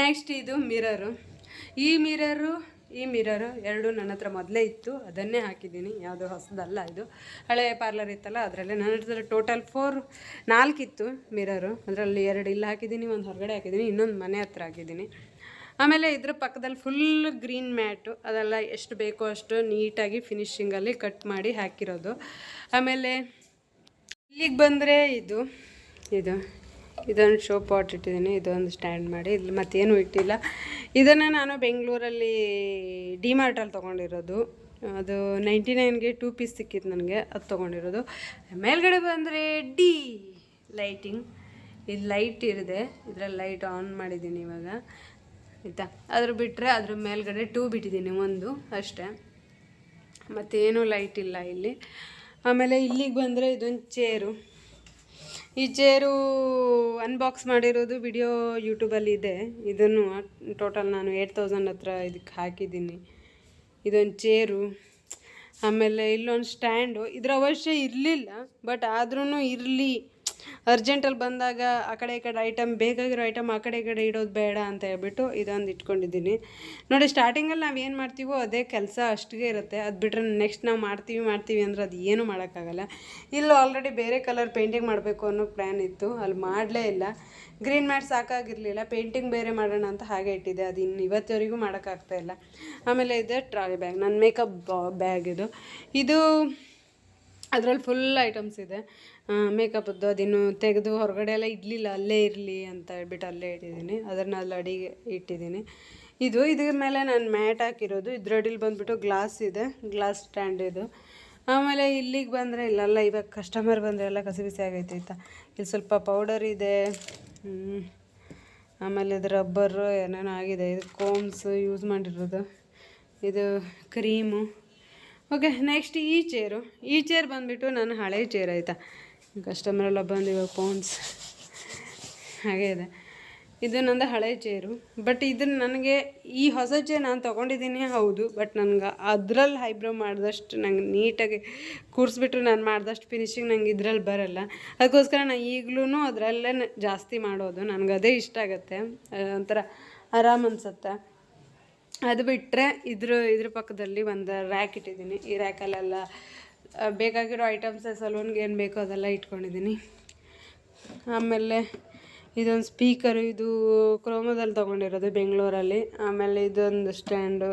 ನೆಕ್ಸ್ಟ್ ಇದು ಮಿರರು ಈ ಮಿರರು ಈ ಮಿರರು ಎರಡು ನನ್ನ ಹತ್ರ ಮೊದಲೇ ಇತ್ತು. ಅದನ್ನೇ ಹಾಕಿದ್ದೀನಿ. ಯಾವುದು ಹೊಸದಲ್ಲ ಇದು. ಹಳೆ ಪಾರ್ಲರ್ ಇತ್ತಲ್ಲ, ಅದರಲ್ಲೇ ನನ್ನ ಹತ್ರ ಟೋಟಲ್ ಫೋರ್ ನಾಲ್ಕಿತ್ತು ಮಿರರು ಅದರಲ್ಲಿ ಎರಡು ಇಲ್ಲಿ ಹಾಕಿದ್ದೀನಿ, ಒಂದು ಹೊರಗಡೆ ಹಾಕಿದ್ದೀನಿ, ಇನ್ನೊಂದು ಮನೆ ಹತ್ರ ಹಾಕಿದ್ದೀನಿ. ಆಮೇಲೆ ಇದ್ರ ಪಕ್ಕದಲ್ಲಿ ಫುಲ್ ಗ್ರೀನ್ ಮ್ಯಾಟು ಅದೆಲ್ಲ ಎಷ್ಟು ಬೇಕೋ ಅಷ್ಟು ನೀಟಾಗಿ ಫಿನಿಶಿಂಗಲ್ಲಿ ಕಟ್ ಮಾಡಿ ಹಾಕಿರೋದು. ಆಮೇಲೆ ಇಲ್ಲಿಗೆ ಬಂದರೆ ಇದು ಇದು. ಇದೊಂದು ಶೋ ಪಾಟ್ ಇಟ್ಟಿದ್ದೀನಿ, ಇದೊಂದು ಸ್ಟ್ಯಾಂಡ್ ಮಾಡಿ ಇಲ್ಲಿ ಮತ್ತೇನು ಇಟ್ಟಿಲ್ಲ. ಇದನ್ನು ನಾನು ಬೆಂಗಳೂರಲ್ಲಿ ಡಿಮಾರ್ಟಲ್ಲಿ ತೊಗೊಂಡಿರೋದು. ಅದು ನೈಂಟಿ ನೈನ್ಗೆ ಟೂ ಪೀಸ್ ಸಿಕ್ಕಿತ್ತು ನನಗೆ, ಅದು ತೊಗೊಂಡಿರೋದು. ಮೇಲ್ಗಡೆ ಬಂದರೆ ಡಿ ಲೈಟಿಂಗ್ ಇದು ಲೈಟ್ ಇರಿದೆ ಇದರಲ್ಲಿ ಲೈಟ್ ಆನ್ ಮಾಡಿದ್ದೀನಿ ಇವಾಗ. ಆಯಿತಾ? ಅದ್ರ ಬಿಟ್ಟರೆ ಅದ್ರ ಮೇಲ್ಗಡೆ ಟೂ ಬಿಟ್ಟಿದ್ದೀನಿ, ಒಂದು ಅಷ್ಟೇ. ಮತ್ತೇನೂ ಲೈಟ್ ಇಲ್ಲ ಇಲ್ಲಿ. ಆಮೇಲೆ ಇಲ್ಲಿಗೆ ಬಂದರೆ ಇದೊಂದು ಚೇರು ಈ ಚೇರು ಅನ್ಬಾಕ್ಸ್ ಮಾಡಿರೋದು ವಿಡಿಯೋ ಯೂಟ್ಯೂಬಲ್ಲಿ ಇದೆ. ಇದನ್ನು ಟೋಟಲ್ ನಾನು ಏಯ್ಟ್ ತೌಸಂಡ್ ಹತ್ರ ಇದಕ್ಕೆ ಹಾಕಿದ್ದೀನಿ. ಇದೊಂದು ಚೇರು. ಆಮೇಲೆ ಇಲ್ಲೊಂದು ಸ್ಟ್ಯಾಂಡು ಇದ್ರ ಅವಶ್ಯ ಇರಲಿಲ್ಲ ಬಟ್ ಆದ್ರೂ ಇರಲಿ. ಅರ್ಜೆಂಟಲ್ಲಿ ಬಂದಾಗ ಆ ಕಡೆ ಈ ಕಡೆ ಐಟಮ್, ಬೇಕಾಗಿರೋ ಐಟಮ್ ಆ ಕಡೆ ಈ ಕಡೆ ಇಡೋದು ಬೇಡ ಅಂತ ಹೇಳ್ಬಿಟ್ಟು ಇದೊಂದು ಇಟ್ಕೊಂಡಿದ್ದೀನಿ. ನೋಡಿ ಸ್ಟಾರ್ಟಿಂಗಲ್ಲಿ ನಾವು ಏನು ಮಾಡ್ತೀವೋ ಅದೇ ಕೆಲಸ ಅಷ್ಟಿಗೆ ಇರುತ್ತೆ. ಅದು ಬಿಟ್ಟರೆ ನೆಕ್ಸ್ಟ್ ನಾವು ಮಾಡ್ತೀವಿ ಮಾಡ್ತೀವಿ ಅಂದರೆ ಅದು ಏನೂ ಮಾಡೋಕ್ಕಾಗಲ್ಲ. ಇಲ್ಲಿ ಆಲ್ರೆಡಿ ಬೇರೆ ಕಲರ್ ಪೇಂಟಿಂಗ್ ಮಾಡಬೇಕು ಅನ್ನೋ ಪ್ಲ್ಯಾನ್ ಇತ್ತು. ಅಲ್ಲಿ ಮಾಡಲೇ ಇಲ್ಲ. Green mat ಸಾಕಾಗಿರಲಿಲ್ಲ. ಪೇಂಟಿಂಗ್ ಬೇರೆ ಮಾಡೋಣ ಅಂತ ಹಾಗೆ ಇಟ್ಟಿದ್ದೆ. ಅದು ಇನ್ನು ಇವತ್ತವರೆಗೂ ಮಾಡೋಕ್ಕಾಗ್ತಾ ಇಲ್ಲ. ಆಮೇಲೆ ಇದೆ ಟ್ರಾಲಿ ಬ್ಯಾಗ್ ನನ್ನ ಮೇಕಪ್ ಬ್ಯಾಗ್ ಇದು. ಇದು ಅದರಲ್ಲಿ ಫುಲ್ ಐಟಮ್ಸ್ ಇದೆ. ಮೇಕಪ್ಪದ್ದು ಅದಿನ್ನು ತೆಗೆದು ಹೊರಗಡೆ ಎಲ್ಲ ಇಡಲಿಲ್ಲ, ಅಲ್ಲೇ ಇರಲಿ ಅಂತ ಹೇಳ್ಬಿಟ್ಟು ಅಲ್ಲೇ ಇಟ್ಟಿದ್ದೀನಿ. ಅದನ್ನು ಅಲ್ಲಿ ಅಡಿಗೆ ಇಟ್ಟಿದ್ದೀನಿ. ಇದು, ಇದ್ರ ಮೇಲೆ ನಾನು ಮ್ಯಾಟ್ ಹಾಕಿರೋದು. ಇದ್ರಡಿಲಿ ಬಂದುಬಿಟ್ಟು ಗ್ಲಾಸ್ ಇದೆ. ಗ್ಲಾಸ್ ಸ್ಟ್ಯಾಂಡ್ ಇದು. ಆಮೇಲೆ ಇಲ್ಲಿಗೆ ಬಂದರೆ ಇಲ್ಲಲ್ಲ ಇವಾಗ ಕಸ್ಟಮರ್ ಬಂದರೆ ಎಲ್ಲ ಕಸಿ ಬಿಸಿ ಆಗೈತೆ ಆಯಿತಾ? ಇಲ್ಲಿ ಸ್ವಲ್ಪ ಪೌಡರ್ ಇದೆ. ಆಮೇಲೆ ಇದು ರಬ್ಬರು ಏನೇನೋ ಆಗಿದೆ. ಇದು ಕೋಮ್ಸ್ ಯೂಸ್ ಮಾಡಿರೋದು. ಇದು ಕ್ರೀಮು ಓಕೆ ನೆಕ್ಸ್ಟ್ ಈ ಚೇರು ಈ ಚೇರ್ ಬಂದುಬಿಟ್ಟು ನನ್ನ ಹಳೆ ಚೇರ್ ಆಯಿತಾ? ಕಸ್ಟಮರ್ ಎಲ್ಲ ಬಂದು ಇವಾಗ ಫೋನ್ಸ್ ಹಾಗೆ ಇದೆ. ಇದು ನಂದು ಹಳೆ ಚೇರು ಬಟ್ ಇದನ್ನ ನನಗೆ ಈ ಹೊಸ ಚೇರ್ ನಾನು ತೊಗೊಂಡಿದ್ದೀನಿ, ಹೌದು. ಬಟ್ ನನಗೆ ಅದ್ರಲ್ಲಿ ಹೈಬ್ರೋ ಮಾಡಿದಷ್ಟು ನಂಗೆ ನೀಟಾಗಿ ಕೂರಿಸ್ಬಿಟ್ಟು ನಾನು ಮಾಡಿದಷ್ಟು ಫಿನಿಶಿಂಗ್ ನಂಗೆ ಇದರಲ್ಲಿ ಬರಲ್ಲ. ಅದಕ್ಕೋಸ್ಕರ ನಾನು ಈಗಲೂ ಅದರಲ್ಲೇ ಜಾಸ್ತಿ ಮಾಡೋದು ನನಗೆ ಅದೇ ಇಷ್ಟ ಆಗುತ್ತೆ. ಒಂಥರ ಆರಾಮ್ ಅನ್ಸುತ್ತೆ. ಅದು ಬಿಟ್ಟರೆ ಇದ್ರ ಇದ್ರ ಪಕ್ಕದಲ್ಲಿ ಒಂದು ರ್ಯಾಕ್ ಇಟ್ಟಿದ್ದೀನಿ. ಈ ರ್ಯಾಕಲ್ಲೆಲ್ಲ ಬೇಕಾಗಿರೋ ಐಟಮ್ಸ್ ಸಲೂನ್ಗೆ ಏನು ಬೇಕೋ ಅದೆಲ್ಲ ಇಟ್ಕೊಂಡಿದ್ದೀನಿ. ಆಮೇಲೆ ಇದೊಂದು ಸ್ಪೀಕರು ಇದು ಕ್ರೋಮದಲ್ಲಿ ತೊಗೊಂಡಿರೋದು ಬೆಂಗಳೂರಲ್ಲಿ. ಆಮೇಲೆ ಇದೊಂದು ಸ್ಟ್ಯಾಂಡು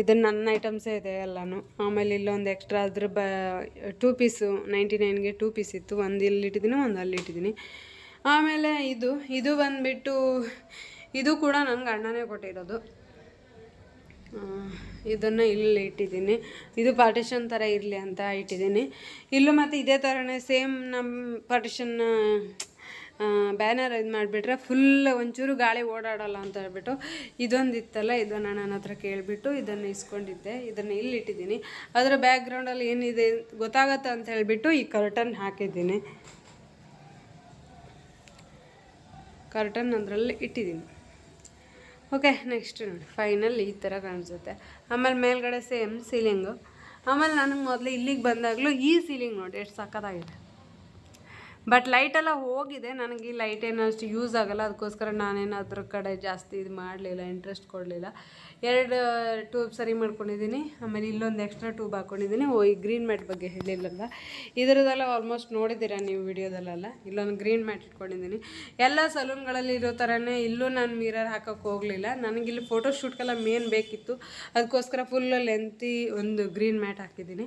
ಇದು ನನ್ನ ಐಟಮ್ಸೇ ಇದೆ ಎಲ್ಲಾನು. ಆಮೇಲೆ ಇಲ್ಲೊಂದು ಎಕ್ಸ್ಟ್ರಾ ಅದ್ರ ಬ ಟೂ ಪೀಸು ನೈಂಟಿ ನೈನ್ಗೆ ಟೂ ಪೀಸ್ ಇತ್ತು. ಒಂದು ಇಲ್ಲಿ ಇಟ್ಟಿದ್ದೀನಿ, ಒಂದು ಅಲ್ಲಿ ಇಟ್ಟಿದ್ದೀನಿ. ಆಮೇಲೆ ಇದು ಇದು ಬಂದುಬಿಟ್ಟು, ಇದು ಕೂಡ ನನಗೆ ಅಣ್ಣನೇ ಕೊಟ್ಟಿರೋದು. ಇದನ್ನು ಇಲ್ಲಿ ಇಟ್ಟಿದ್ದೀನಿ. ಇದು ಪಾರ್ಟಿಷನ್ ಥರ ಇರಲಿ ಅಂತ ಇಟ್ಟಿದ್ದೀನಿ. ಇಲ್ಲೂ ಮತ್ತು ಇದೇ ಥರನೇ ಸೇಮ್ ನಮ್ಮ ಪಾರ್ಟಿಷನ್ ಬ್ಯಾನರ್ ಇದು ಮಾಡಿಬಿಟ್ರೆ ಫುಲ್ ಒಂಚೂರು ಗಾಳಿ ಓಡಾಡಲ್ಲ ಅಂತ ಹೇಳ್ಬಿಟ್ಟು ಇದೊಂದು ಇತ್ತಲ್ಲ, ಇದನ್ನು ನನ್ನ ಹತ್ರ ಕೇಳಿಬಿಟ್ಟು ಇದನ್ನು ಇಸ್ಕೊಂಡಿದ್ದೆ. ಇದನ್ನು ಇಲ್ಲಿ ಇಟ್ಟಿದ್ದೀನಿ. ಅದರ ಬ್ಯಾಕ್ಗ್ರೌಂಡಲ್ಲಿ ಏನಿದೆ ಗೊತ್ತಾಗತ್ತೆ ಅಂತ ಹೇಳಿಬಿಟ್ಟು ಈ ಕರ್ಟನ್ ಹಾಕಿದ್ದೀನಿ. ಕರ್ಟನ್ ಅದರಲ್ಲಿ ಇಟ್ಟಿದ್ದೀನಿ. ಓಕೆ ನೆಕ್ಸ್ಟ್ ನೋಡಿ. ಫೈನಲ್ ಈ ಥರ ಕಾಣಿಸುತ್ತೆ. ಆಮೇಲೆ ಮೇಲ್ಗಡೆ ಸೇಮ್ ಸೀಲಿಂಗು ಆಮೇಲೆ ನನಗೆ ಮೊದಲು ಇಲ್ಲಿಗೆ ಬಂದಾಗಲೂ ಈ ಸೀಲಿಂಗ್ ನೋಡಿ, ಎಷ್ಟು ಸಕ್ಕತ್ತಾಗಿದೆ ಬಟ್ ಲೈಟೆಲ್ಲ ಹೋಗಿದೆ. ನನಗೆ ಈ ಲೈಟ್ ಏನು ಅಷ್ಟು ಯೂಸ್ ಆಗಲ್ಲ. ಅದಕ್ಕೋಸ್ಕರ ನಾನೇನು ಅದ್ರ ಕಡೆ ಜಾಸ್ತಿ ಇದು ಮಾಡಲಿಲ್ಲ ಇಂಟ್ರೆಸ್ಟ್ ಕೊಡಲಿಲ್ಲ. ಎರಡು ಟ್ಯೂಬ್ ಸರಿ ಮಾಡ್ಕೊಂಡಿದ್ದೀನಿ. ಆಮೇಲೆ ಇಲ್ಲೊಂದು ಎಕ್ಸ್ಟ್ರಾ ಟ್ಯೂಬ್ ಹಾಕ್ಕೊಂಡಿದ್ದೀನಿ ಓ, ಈ ಗ್ರೀನ್ ಮ್ಯಾಟ್ ಬಗ್ಗೆ ಹೇಳಿಲ್ಲಲ್ಲ ಇದರದೆಲ್ಲ ಆಲ್ಮೋಸ್ಟ್ ನೋಡಿದ್ದೀರ ನೀವು ವಿಡಿಯೋದಲ್ಲೆಲ್ಲ? ಇಲ್ಲೊಂದು ಗ್ರೀನ್ ಮ್ಯಾಟ್ ಇಟ್ಕೊಂಡಿದ್ದೀನಿ. ಎಲ್ಲ ಸಲೂನ್ಗಳಲ್ಲಿ ಇರೋ ಥರನೇ ಇಲ್ಲೂ ನಾನು ಮಿರರ್ ಹಾಕೋಕ್ಕೆ ಹೋಗಲಿಲ್ಲ. ನನಗಿಲ್ಲಿ ಫೋಟೋ ಶೂಟ್ಗೆಲ್ಲ ಮೇನ್ ಬೇಕಿತ್ತು. ಅದಕ್ಕೋಸ್ಕರ ಫುಲ್ ಲೆಂತಿ ಒಂದು ಗ್ರೀನ್ ಮ್ಯಾಟ್ ಹಾಕಿದ್ದೀನಿ.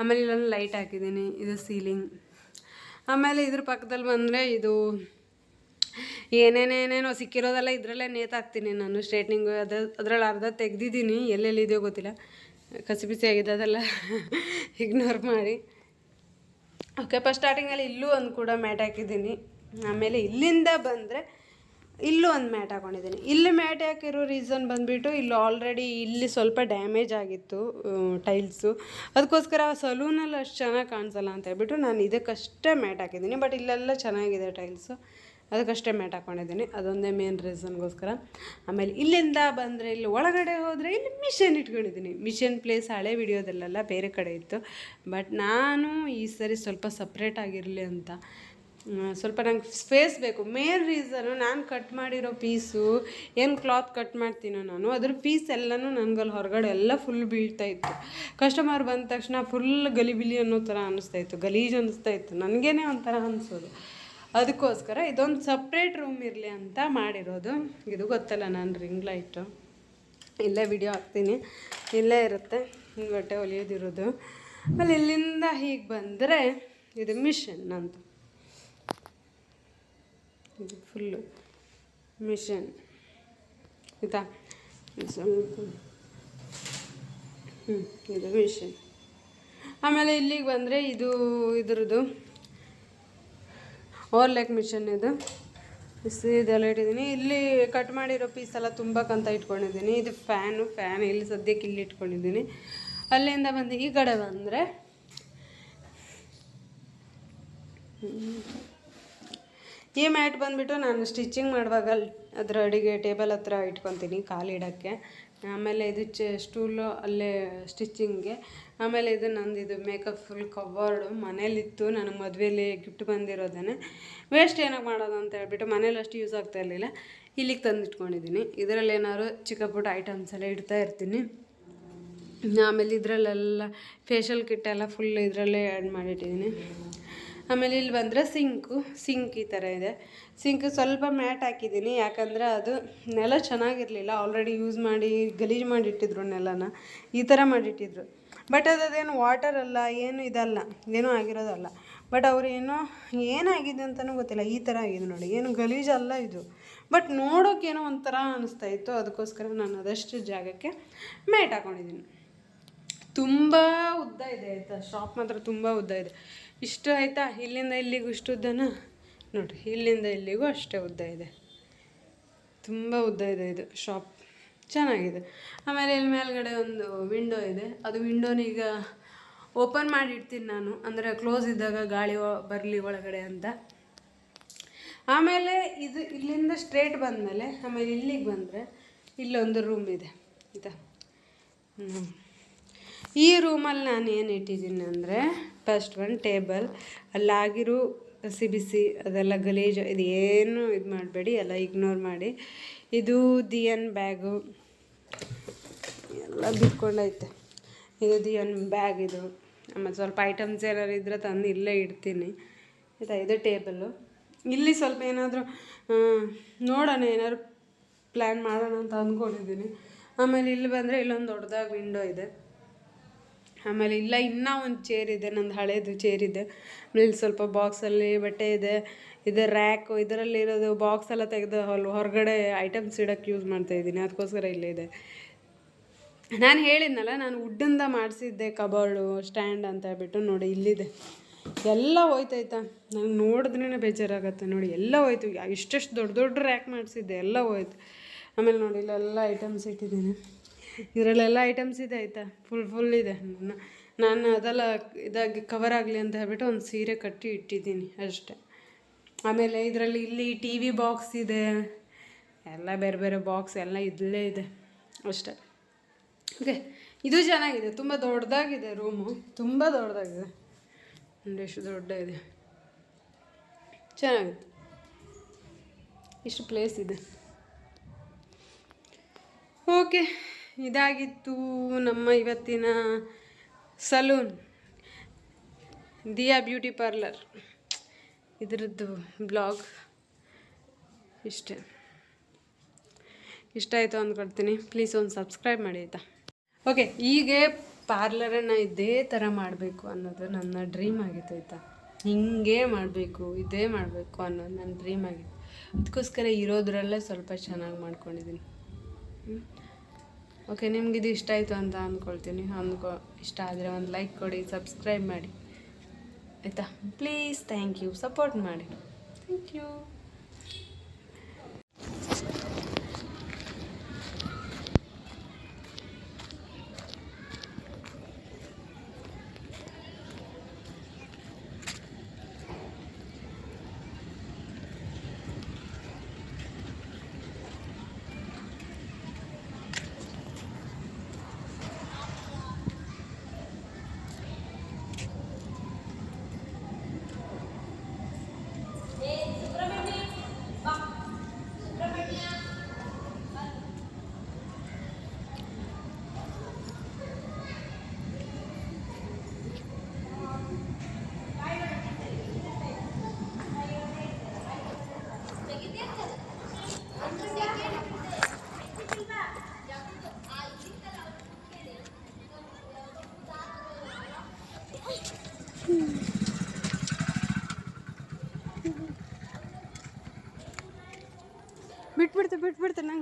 ಆಮೇಲೆ ಇಲ್ಲೊಂದು ಲೈಟ್ ಹಾಕಿದ್ದೀನಿ. ಇದು ಸೀಲಿಂಗ್ ಆಮೇಲೆ ಇದ್ರ ಪಕ್ಕದಲ್ಲಿ ಬಂದರೆ ಇದು ಏನೇನೇನೇನೋ ಸಿಕ್ಕಿರೋದೆಲ್ಲ ಇದರಲ್ಲೇ ನೇತಾಕ್ತೀನಿ ನಾನು. ಸ್ಟ್ರೇಟ್ನಿಂಗು ಅದು, ಅದರಲ್ಲಿ ಅರ್ಧ ತೆಗ್ದಿದ್ದೀನಿ. ಎಲ್ಲೆಲ್ಲಿದೆಯೋ ಗೊತ್ತಿಲ್ಲ. ಕಸಿ ಬಿಸಿ ಆಗಿದೆ, ಅದೆಲ್ಲ ಇಗ್ನೋರ್ ಮಾಡಿ. ಓಕೆ ಫಸ್ಟ್ ಸ್ಟಾರ್ಟಿಂಗಲ್ಲಿ ಇಲ್ಲೂ ಒಂದು ಕೂಡ ಮ್ಯಾಟ್ ಹಾಕಿದ್ದೀನಿ. ಆಮೇಲೆ ಇಲ್ಲಿಂದ ಬಂದರೆ ಇಲ್ಲೂ ಒಂದು ಮ್ಯಾಟ್ ಹಾಕೊಂಡಿದ್ದೀನಿ. ಇಲ್ಲಿ ಮ್ಯಾಟ್ ಹಾಕಿರೋ ರೀಸನ್ ಬಂದುಬಿಟ್ಟು ಇಲ್ಲಿ ಆಲ್ರೆಡಿ ಇಲ್ಲಿ ಸ್ವಲ್ಪ ಡ್ಯಾಮೇಜ್ ಆಗಿತ್ತು ಟೈಲ್ಸು ಅದಕ್ಕೋಸ್ಕರ ಸಲೂನಲ್ಲಿ ಅಷ್ಟು ಚೆನ್ನಾಗಿ ಕಾಣಿಸಲ್ಲ ಅಂತ ಹೇಳ್ಬಿಟ್ಟು ನಾನು ಇದಕ್ಕಷ್ಟೇ ಮ್ಯಾಟ್ ಹಾಕಿದ್ದೀನಿ. ಬಟ್ ಇಲ್ಲೆಲ್ಲ ಚೆನ್ನಾಗಿದೆ ಟೈಲ್ಸು ಅದಕ್ಕಷ್ಟೇ ಮ್ಯಾಟ್ ಹಾಕ್ಕೊಂಡಿದ್ದೀನಿ ಅದೊಂದೇ ಮೇನ್ ರೀಸನ್ಗೋಸ್ಕರ ಆಮೇಲೆ ಇಲ್ಲಿಂದ ಬಂದರೆ ಇಲ್ಲಿ ಒಳಗಡೆ ಹೋದರೆ ಇಲ್ಲಿ ಮಿಷನ್ ಇಟ್ಕೊಂಡಿದ್ದೀನಿ. ಮಿಷನ್ ಪ್ಲೇಸ್ ಹಳೆ ವಿಡಿಯೋದಲ್ಲೆಲ್ಲ ಬೇರೆ ಕಡೆ ಇತ್ತು. ಬಟ್ ನಾನು ಈ ಸರಿ ಸ್ವಲ್ಪ ಸಪ್ರೇಟ್ ಆಗಿರಲಿ ಅಂತ ಸ್ವಲ್ಪ ನಂಗೆ ಸ್ಪೇಸ್ ಬೇಕು. ಮೇನ್ ರೀಸನು ನಾನು ಕಟ್ ಮಾಡಿರೋ ಪೀಸು ಏನು ಕ್ಲಾತ್ ಕಟ್ ಮಾಡ್ತೀನೋ ನಾನು, ಅದ್ರ ಪೀಸ್ ಎಲ್ಲನೂ ನನಗಲ್ಲಿ ಹೊರಗಡೆ ಎಲ್ಲ ಫುಲ್ ಬೀಳ್ತಾ ಇತ್ತು. ಕಸ್ಟಮರ್ ಬಂದ ತಕ್ಷಣ ಫುಲ್ ಗಲಿಬಿಲಿ ಅನ್ನೋ ಥರ ಅನ್ನಿಸ್ತಾ ಇತ್ತು. ಗಲೀಜು ಅನ್ನಿಸ್ತಾ ಇತ್ತು. ನನಗೇನೆ ಒಂಥರ ಅನಿಸೋದು. ಅದಕ್ಕೋಸ್ಕರ ಇದೊಂದು ಸಪ್ರೇಟ್ ರೂಮ್ ಇರಲಿ ಅಂತ ಮಾಡಿರೋದು. ಇದು ಗೊತ್ತಲ್ಲ ನಾನು ರಿಂಗ್ ಲೈಟು ಇಲ್ಲೇ ವಿಡಿಯೋ ಹಾಕ್ತೀನಿ. ಇಲ್ಲೇ ಇರುತ್ತೆ. ಬಟ್ಟೆ ಹೊಲಿಯೋದಿರೋದು. ಆಮೇಲೆ ಇಲ್ಲಿಂದ ಹೀಗೆ ಬಂದರೆ ಇದು ಮಿಷನ್ ನಂದು ಇದು ಫುಲ್ಲು ಮಿಷನ್. ಆಯಿತಾ? ಸ್ವಲ್ಪ ಹ್ಞೂ ಇದು ಮಿಷನ್. ಆಮೇಲೆ ಇಲ್ಲಿಗೆ ಬಂದರೆ ಇದು ಇದ್ರದ್ದು ಓರ್ಲೆಕ್ ಮಿಷನ್ ಇದು. ಇದೆಲ್ಲ ಇಟ್ಟಿದ್ದೀನಿ. ಇಲ್ಲಿ ಕಟ್ ಮಾಡಿರೋ ಪೀಸ್ ಎಲ್ಲ ತುಂಬಕ್ಕಂತ ಇಟ್ಕೊಂಡಿದ್ದೀನಿ. ಇದು ಫ್ಯಾನು ಫ್ಯಾನ್ ಇಲ್ಲಿ ಸದ್ಯಕ್ಕೆ ಇಲ್ಲಿ ಇಟ್ಕೊಂಡಿದ್ದೀನಿ. ಅಲ್ಲಿಂದ ಬಂದು ಈ ಕಡೆ ಬಂದರೆ ಈ ಮ್ಯಾಟ್ ಬಂದುಬಿಟ್ಟು ನಾನು ಸ್ಟಿಚಿಂಗ್ ಮಾಡುವಾಗ ಅದರ ಅಡಿಗೆ ಟೇಬಲ್ ಹತ್ರ ಇಟ್ಕೊತೀನಿ ಕಾಲು ಇಡೋಕ್ಕೆ. ಆಮೇಲೆ ಇದು ಚ ಸ್ಟೂಲು ಅಲ್ಲೇ ಸ್ಟಿಚಿಂಗ್ಗೆ ಆಮೇಲೆ ಇದು ನಂದು ಇದು ಮೇಕಪ್ ಫುಲ್ ಕವರ್ಡು. ಮನೇಲಿತ್ತು, ನನಗೆ ಮದುವೆಯಲ್ಲಿ ಗಿಫ್ಟ್ ಬಂದಿರೋದೇ ವೇಸ್ಟ್ ಏನಕ್ಕೆ ಮಾಡೋದು ಅಂತ ಹೇಳ್ಬಿಟ್ಟು ಮನೇಲಿ ಅಷ್ಟು ಯೂಸ್ ಆಗ್ತಾ ಇರಲಿಲ್ಲ. ಇಲ್ಲಿಗೆ ತಂದು ಇಟ್ಕೊಂಡಿದ್ದೀನಿ ಇದರಲ್ಲಿ ಏನಾದ್ರು ಚಿಕ್ಕ ಪುಟ್ಟ ಐಟಮ್ಸ್ ಎಲ್ಲ ಇಡ್ತಾ ಇರ್ತೀನಿ. ಆಮೇಲೆ ಇದರಲ್ಲೆಲ್ಲ ಫೇಶಿಯಲ್ ಕಿಟ್ ಎಲ್ಲ ಫುಲ್ ಇದರಲ್ಲೇ ಆ್ಯಡ್ ಮಾಡಿಟ್ಟಿದ್ದೀನಿ ಆಮೇಲೆ ಇಲ್ಲಿ ಬಂದರೆ ಸಿಂಕು, ಸಿಂಕ್ ಈ ಥರ ಇದೆ. ಸಿಂಕ್ ಸ್ವಲ್ಪ ಮ್ಯಾಟ್ ಹಾಕಿದ್ದೀನಿ, ಯಾಕಂದರೆ ಅದು ನೆಲ ಚೆನ್ನಾಗಿರಲಿಲ್ಲ. ಆಲ್ರೆಡಿ ಯೂಸ್ ಮಾಡಿ, ಗಲೀಜು ಮಾಡಿಟ್ಟಿದ್ರು ನೆಲನ. ಈ ಥರ ಮಾಡಿಟ್ಟಿದ್ರು ಬಟ್ ಅದು ಅದೇನು ವಾಟರ್ ಅಲ್ಲ, ಏನು ಇದಲ್ಲ, ಏನೂ ಆಗಿರೋದಲ್ಲ. ಬಟ್ ಅವ್ರು ಏನೋ, ಏನಾಗಿದೆ ಅಂತಲೂ ಗೊತ್ತಿಲ್ಲ. ಈ ಥರ ಆಗಿದೆ ನೋಡಿ. ಏನು ಗಲೀಜಲ್ಲ ಇದು. ಬಟ್ ನೋಡೋಕ್ಕೇನೋ ಒಂಥರ ಅನಿಸ್ತಾ ಇತ್ತು. ಅದಕ್ಕೋಸ್ಕರ ನಾನು ಅದಷ್ಟು ಜಾಗಕ್ಕೆ ಮ್ಯಾಟ್ ಹಾಕೊಂಡಿದ್ದೀನಿ. ತುಂಬ ಉದ್ದ ಇದೆ ಆಯಿತಾ? ಶಾಪ್ ಮಾತ್ರ ತುಂಬ ಉದ್ದ ಇದೆ. ಇಷ್ಟು ಆಯಿತಾ? ಇಲ್ಲಿಂದ ಇಲ್ಲಿಗೂ ಇಷ್ಟು ಉದ್ದನ? ನೋಡಿರಿ, ಇಲ್ಲಿಂದ ಇಲ್ಲಿಗೂ ಅಷ್ಟೇ ಉದ್ದ ಇದೆ. ತುಂಬ ಉದ್ದ ಇದೆ ಇದು ಶಾಪ್ ಚೆನ್ನಾಗಿದೆ. ಆಮೇಲೆ ಇಲ್ಲಿ ಮೇಲ್ಗಡೆ ಒಂದು ವಿಂಡೋ ಇದೆ. ಅದು ವಿಂಡೋನ ಈಗ ಓಪನ್ ಮಾಡಿ ಇಡ್ತೀನಿ ನಾನು. ಅಂದರೆ ಕ್ಲೋಸ್ ಇದ್ದಾಗ ಗಾಳಿ ಬರಲಿ ಒಳಗಡೆ ಅಂತ. ಆಮೇಲೆ ಇದು ಇಲ್ಲಿಂದ ಸ್ಟ್ರೇಟ್ ಬಂದಮೇಲೆ, ಆಮೇಲೆ ಇಲ್ಲಿಗೆ ಬಂದರೆ ಇಲ್ಲೊಂದು ರೂಮ್ ಇದೆ. ಆಯಿತಾ? ಹ್ಞೂ ಈ ರೂಮಲ್ಲಿ ನಾನು ಏನು ಇಟ್ಟಿದ್ದೀನಿ ಅಂದರೆ ಫಸ್ಟ್ ಒಂದು ಟೇಬಲ್ ಅಲ್ಲಾಗಿರೋ ಹಸಿ ಬಿಸಿ ಅದೆಲ್ಲ ಗಲೀಜು, ಇದು ಏನು ಇದು ಮಾಡಬೇಡಿ, ಎಲ್ಲ ಇಗ್ನೋರ್ ಮಾಡಿ. ಇದು ದಿಯನ್ ಬ್ಯಾಗು ಎಲ್ಲ ಬಿಟ್ಕೊಂಡೈತೆ. ಇದು ದಿಯನ್ ಬ್ಯಾಗ್ ಇದು. ಆಮೇಲೆ ಸ್ವಲ್ಪ ಐಟಮ್ಸ್ ಏನಾದ್ರು ಇದ್ರೆ ತಂದು ಇಲ್ಲೇ ಇಡ್ತೀನಿ. ಆಯಿತಾ? ಇದು ಟೇಬಲ್ಲು ಇಲ್ಲಿ ಸ್ವಲ್ಪ ಏನಾದರೂ ನೋಡೋಣ, ಏನಾದ್ರು ಪ್ಲ್ಯಾನ್ ಮಾಡೋಣ ಅಂತ ಅಂದ್ಕೊಂಡಿದ್ದೀನಿ ಆಮೇಲೆ ಇಲ್ಲಿ ಬಂದರೆ ಇಲ್ಲೊಂದು ದೊಡ್ಡದಾಗಿ ವಿಂಡೋ ಇದೆ. ಆಮೇಲೆ ಇಲ್ಲ, ಇನ್ನೂ ಒಂದು ಚೇರ್ ಇದೆ, ನಂದು ಹಳೇದು ಚೇರ್ ಇದೆ. ಆಮೇಲೆ ಇಲ್ಲಿ ಸ್ವಲ್ಪ ಬಾಕ್ಸಲ್ಲಿ ಬಟ್ಟೆ ಇದೆ, ಇದು ರ್ಯಾಕು ಇದರಲ್ಲಿರೋದು ಬಾಕ್ಸ್ ಎಲ್ಲ ತೆಗೆದು ಅಲ್ಲಿ ಹೊರಗಡೆ ಐಟಮ್ಸ್ ಇಡೋಕ್ಕೆ ಯೂಸ್ ಮಾಡ್ತಾ ಇದ್ದೀನಿ ಅದಕ್ಕೋಸ್ಕರ ಇಲ್ಲೇ ಇದೆ. ನಾನು ಹೇಳಿದ್ನಲ್ಲ, ನಾನು ವುಡ್ಡಿಂದ ಮಾಡಿಸಿದ್ದೆ ಕಬೋರ್ಡು ಸ್ಟ್ಯಾಂಡ್ ಅಂತ ಹೇಳ್ಬಿಟ್ಟು, ನೋಡಿ ಇಲ್ಲಿದೆ. ಎಲ್ಲ ಹೋಯ್ತಾಯ್ತಾ ನಂಗೆ ನೋಡಿದ್ರೇ ಬೇಜಾರಾಗತ್ತೆ, ನೋಡಿ ಎಲ್ಲ ಹೋಯ್ತು. ಇಷ್ಟೆಷ್ಟು ದೊಡ್ಡ ದೊಡ್ಡ ರ್ಯಾಕ್ ಮಾಡಿಸಿದ್ದೆ, ಎಲ್ಲ ಹೋಯ್ತು. ಆಮೇಲೆ ನೋಡಿ, ಇಲ್ಲೆಲ್ಲ ಐಟಮ್ಸ್ ಇಟ್ಟಿದ್ದೀನಿ. ಇದರಲ್ಲೆಲ್ಲ ಐಟಮ್ಸ್ ಇದೆ ಆಯಿತಾ? ಫುಲ್ ಫುಲ್ ಇದೆ. ನಾನು ಅದೆಲ್ಲ ಇದಾಗಿ ಕವರ್ ಆಗಲಿ ಅಂತ ಹೇಳ್ಬಿಟ್ಟು ಒಂದು ಸೀರೆ ಕಟ್ಟಿ ಇಟ್ಟಿದ್ದೀನಿ ಅಷ್ಟೇ. ಆಮೇಲೆ ಇದರಲ್ಲಿ ಇಲ್ಲಿ ಟಿ ವಿ ಬಾಕ್ಸ್ ಇದೆ. ಎಲ್ಲ ಬೇರೆ ಬೇರೆ ಬಾಕ್ಸ್ ಎಲ್ಲ ಇಲ್ಲೇ ಇದೆ ಅಷ್ಟೇ. ಓಕೆ ಇದು ಚೆನ್ನಾಗಿದೆ. ತುಂಬ ದೊಡ್ಡದಾಗಿದೆ ರೂಮು ತುಂಬ ದೊಡ್ಡದಾಗಿದೆ. ಎಷ್ಟು ದೊಡ್ಡ ಇದೆ. ಚೆನ್ನಾಗಿದೆ. ಇಷ್ಟು ಪ್ಲೇಸ್ ಇದೆ. ಓಕೆ ಇದಾಗಿತ್ತು ನಮ್ಮ ಇವತ್ತಿನ ಸಲೂನ್. Diya beauty parlour. ಇದರದ್ದು ಬ್ಲಾಗ್ ಇಷ್ಟೇ. ಇಷ್ಟ ಆಯಿತು ಅಂದ್ಕೊಳ್ತೀನಿ. ಪ್ಲೀಸ್ ಒಂದು ಸಬ್ಸ್ಕ್ರೈಬ್ ಮಾಡಿ ಆಯಿತಾ? ಓಕೆ ಹೀಗೆ ಪಾರ್ಲರನ್ನು ಇದೇ ಥರ ಮಾಡಬೇಕು ಅನ್ನೋದು ನನ್ನ ಡ್ರೀಮ್ ಆಗಿತ್ತು ಆಯಿತಾ? ಹಿಂಗೆ ಮಾಡಬೇಕು, ಇದೇ ಮಾಡಬೇಕು ಅನ್ನೋದು ನನ್ನ ಡ್ರೀಮ್ ಆಗಿತ್ತು. ಅದಕ್ಕೋಸ್ಕರ ಇರೋದ್ರಲ್ಲೇ ಸ್ವಲ್ಪ ಚೆನ್ನಾಗಿ ಮಾಡ್ಕೊಂಡಿದ್ದೀನಿ. ಓಕೆ, ನಿಮ್ಗೆ ಇದು ಇಷ್ಟ ಆಯಿತು ಅಂತ ಅಂದ್ಕೊಳ್ತೀನಿ. ಅಂದ್ಕೊ, ಇಷ್ಟ ಆದರೆ ಒಂದು ಲೈಕ್ ಕೊಡಿ ಸಬ್ಸ್ಕ್ರೈಬ್ ಮಾಡಿ. ಆಯಿತಾ? ಪ್ಲೀಸ್ ಥ್ಯಾಂಕ್ ಯು ಸಪೋರ್ಟ್ ಮಾಡಿ. ಥ್ಯಾಂಕ್ ಯು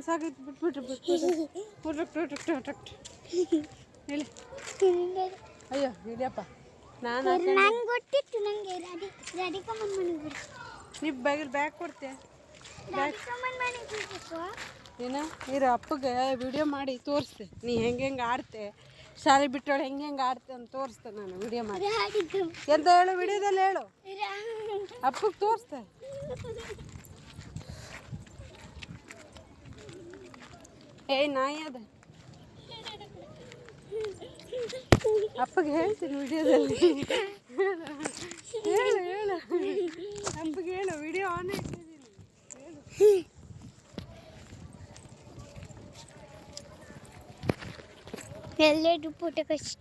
ನಂಗೆ ಸಾಕೈತಿ ಬಿಟ್ಬಿಟ್ರು ಹೇಳಿ. ಅಯ್ಯೋ ಇಡಿಯಪ್ಪ ನಾನು ನಂಗೆ ಗೊತ್ತಿತ್ತು ನಂಗೆ ರಾಧಿ ರಾಧಿಕಮ್ಮನ ಮನೆಗೆ ಬಿಡು ನೀವು ಬ್ಯಾಗ್ ಬ್ಯಾಗ್. ಕೊಡ್ತೆ ಏನ? ಇರ ಅಪ್ಪಗೆ ವಿಡಿಯೋ ಮಾಡಿ ತೋರಿಸ್ತೆ. ನೀ ಹೆಂಗೆ ಹೆಂಗೆ ಆಡ್ತೆ? ಶಾಲೆ ಬಿಟ್ಟೋಳು ಹೆಂಗೆ ಹೆಂಗೆ ಆಡ್ತೆ ಅಂತ ತೋರಿಸ್ತೆ ನಾನು ವಿಡಿಯೋ ಮಾಡಿ. ಎಂತ ಹೇಳು? ವಿಡಿಯೋದಲ್ಲಿ ಹೇಳು. ಅಪ್ಪಗೆ ತೋರಿಸ್ತೆ. ಏಯ್ ನಾಯಿ ಅದ. ಅಪ್ಪಗೆ ಹೇಳ್ತೀನಿ ವಿಡಿಯೋದಲ್ಲಿ. ಹೇಳು ಹೇಳು. ಅಪ್ಪಗೆ ಹೇಳು, ವಿಡಿಯೋ ಆನ್ ಇಟ್ಟಿದ್ದೀನಿ ಎಲ್ಲೆಡು ಫೋಟೋ ಕಷ್ಟ.